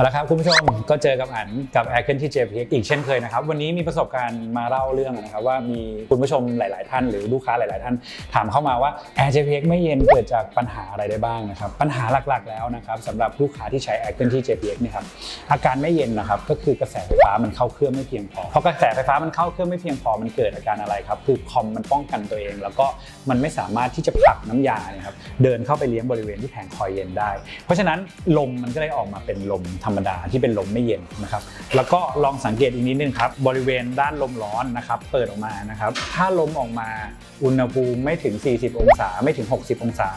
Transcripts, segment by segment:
เอาละครับคุณผู้ชมก็เจอกับอันกับแอร์เคนที่ JPX อีกเช่นเคยนะครับ วันนี้มีประสบการณ์มาเล่าเรื่องนะครับว่ามีคุณผู้ชมหลาย ๆ ท่าน หรือลูกค้าหลาย ๆ ท่านถามเข้ามาว่า Air JPX ไม่เย็นเกิดจากปัญหาอะไรได้บ้างนะครับ ปัญหาหลัก ๆ แล้วนะครับสำหรับลูกค้าที่ใช้ Air เคนที่ JPX เนี่ยครับอาการไม่เย็นนะครับก็คือกระแสไฟฟ้ามันเข้าเครื่องไม่เพียงพอพอกระแสไฟฟ้ามันเข้าเครื่องไม่เพียงพอมันเกิดอาการอะไรครับคือคอมมันป้องกันตัวเอง แล้วก็มันไม่สามารถที่จะผลักน้ำยาเนี่ยครับเดินเข้าไปเลี้ยงบริเวณที่แผงคอยเย็นได้ เพราะฉะนั้นลมมันก็เลยออกมาเป็นลมรรมดาที่เป็นลมไม่เย็นนะครับ แล้วก็ลองสังเกตอีกนิดนึงครับบริเวณด้านลมร้อนนะครับเปิดออกมานะครับถ้าลมออกมาอุณหภูมิไม่ถึง 40 องศาไม่ถึง 60 องศา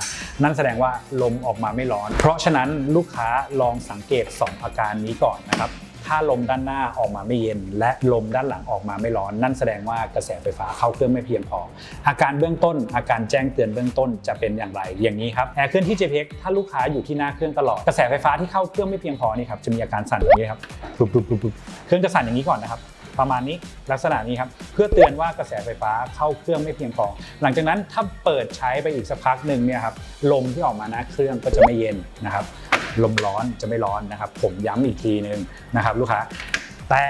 นั่นแสดงว่าลมออกมาไม่ร้อน เพราะฉะนั้นลูกค้าลองสังเกต 2 อาการนี้ก่อนนะครับ ถ้าลมด้านหน้าออกมาไม่เย็น และลมด้านหลังออกมาไม่ร้อน นั่นแสดงว่ากระแสไฟฟ้าเข้าเครื่องไม่เพียงพอ อาการเบื้องต้น อาการแจ้งเตือนเบื้องต้นจะเป็นอย่างไร อย่างนี้ครับแอร์เครื่องที่ JPX ถ้าลูกค้าอยู่ที่หน้าเครื่องตลอดกระแสไฟฟ้าที่เข้าเครื่องไม่เพียงพอนี่ครับจะมีอาการสั่นแบบนี้ครับปุ๊บปุ๊บปุ๊บปุ๊บเครื่องจะสั่นอย่างนี้ก่อนนะครับประมาณนี้ลักษณะนี้ครับเพื่อเตือนว่ากระแสไฟฟ้าเข้าเครื่องไม่เพียงพอ หลังจากนั้นถ้าเปิดใช้ไปอีกสักพักหนึ่งเนี่ยครับลมที่ออกมาหน้าเครื่องก็จะไม่เย็นนะครับ ลมร้อนจะไม่ร้อนนะครับ ผมย้ำอีกทีนึงนะครับ ลูกค้า แต่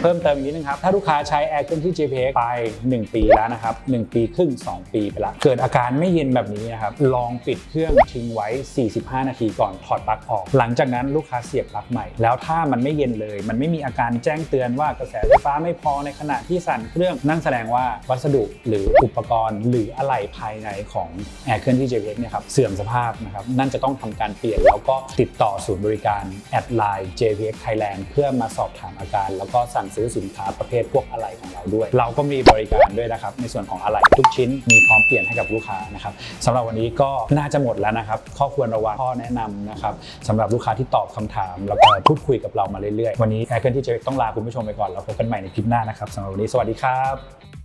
เพิ่มเติมอีกนิดนึงครับ ถ้าลูกค้าใช้แอร์เครื่องที่ JPX ไป 1 ปีแล้วนะครับ 1 ปีครึ่ง 2 ปีไปล้วเกิดอาการไม่เย็นแบบนี้นะครับ ลองปิดเครื่องทิ้งไว้ 45 นาทีก่อนถอดปลั๊กออก หลังจากนั้นลูกค้าเสียบปลั๊กใหม่ แล้วถ้ามันไม่เย็นเลย มันไม่มีอาการแจ้งเตือนว่ากระแสไฟฟ้าไม่พอในขณะที่สั่นเครื่อง นั่นแสดงว่าวัสดุหรืออุปกรณ์ หรืออะไหล่ภายในของแอร์เครื่องที่ JPX เนี่ยครับเสื่อมสภาพนะครับ นั่นจะต้องทำการเปลี่ยนแล้วก็ติดต่อศูนย์บริการแอดไลน์ JPX Thailand เพื่อมาสอบถามอาการแล้วก็สั่งซื้อสินค้าประเภทพวกอะไหล่ของเราด้วย เราก็มีบริการด้วยนะครับ ในส่วนของอะไหล่ทุกชิ้นมีพร้อมเปลี่ยนให้กับลูกค้านะครับสำหรับวันนี้ก็น่าจะหมดแล้วนะครับ ข้อควรระวังข้อแนะนำนะครับสำหรับลูกค้าที่ตอบคำถาม แล้วก็พูดคุยกับเรามาเรื่อยๆ วันนี้แอร์เคิลที่จะต้องลาคุณผู้ชมไปก่อนแล้วพบกันใหม่ในคลิปหน้านะครับสำหรับวันนี้สวัสดีครับ